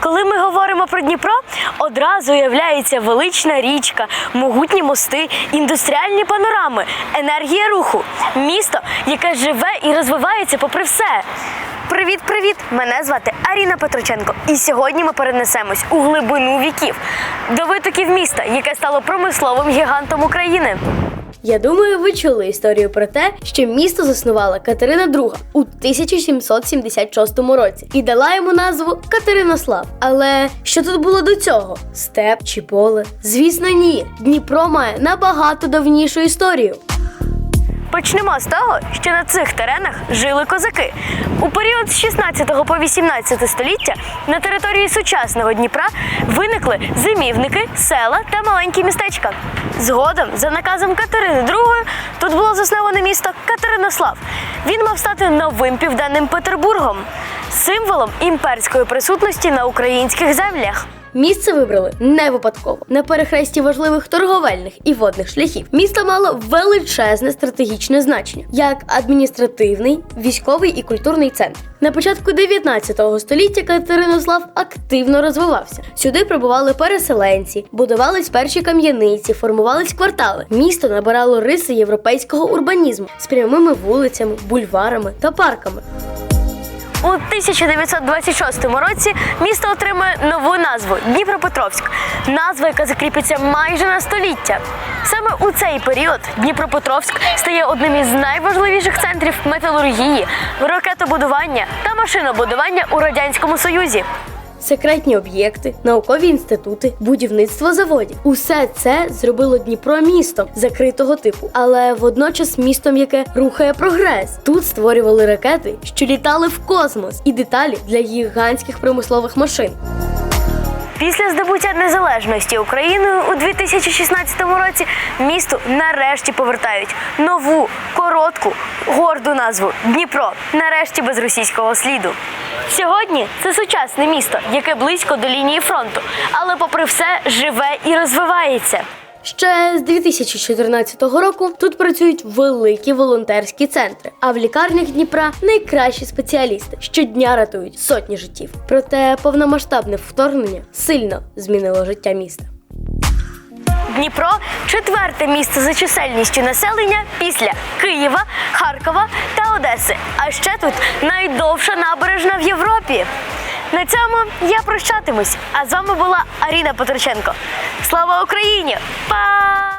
Коли ми говоримо про Дніпро, одразу уявляється велична річка, могутні мости, індустріальні панорами, енергія руху, місто, яке живе і розвивається попри все. Привіт, привіт! Мене звати Аріна Петроченко, і сьогодні ми перенесемось у глибину віків до витоків міста, яке стало промисловим гігантом України. Я думаю, ви чули історію про те, що місто заснувала Катерина II у 1776 році і дала йому назву Катеринослав. Але що тут було до цього? Степ чи поле? Звісно, ні. Дніпро має набагато давнішу історію. Почнемо з того, що на цих теренах жили козаки. У період з 16 по 18 століття на території сучасного Дніпра виникли зимівники, села та маленькі містечка. Згодом, за наказом Катерини II, тут було засноване місто Катеринослав. Він мав стати новим південним Петербургом, символом імперської присутності на українських землях. Місце вибрали не випадково. На перехресті важливих торговельних і водних шляхів місто мало величезне стратегічне значення як адміністративний, військовий і культурний центр. На початку 19 століття Катеринослав активно розвивався. Сюди прибували переселенці, будувались перші кам'яниці, формувались квартали. Місто набирало риси європейського урбанізму з прямими вулицями, бульварами та парками. У 1926 році місто отримує нову назву Дніпропетровськ, назва, яка закріпиться майже на століття. Саме у цей період Дніпропетровськ стає одним із найважливіших центрів металургії, ракетобудування та машинобудування у радянському союзі. Секретні об'єкти, наукові інститути, будівництво заводів усе це зробило Дніпро містом закритого типу, але водночас містом, яке рухає прогрес. Тут створювали ракети, що літали в космос, і деталі для гігантських промислових машин. Після здобуття незалежності Україною у 2016 році місту нарешті повертають нову, коротку, горду назву Дніпро. Нарешті без російського сліду. Сьогодні це сучасне місто, яке близько до лінії фронту, але, попри все, живе і розвивається. Ще з 2014 року тут працюють великі волонтерські центри, а в лікарнях Дніпра найкращі спеціалісти щодня рятують сотні життів. Проте повномасштабне вторгнення сильно змінило життя міста. Дніпро четверте місце за чисельністю населення після Києва, Харкова та Одеси. А ще тут найдовша набережна в Європі. На цьому я прощатимусь. А з вами була Аріна Петроченко. Слава Україні! Па!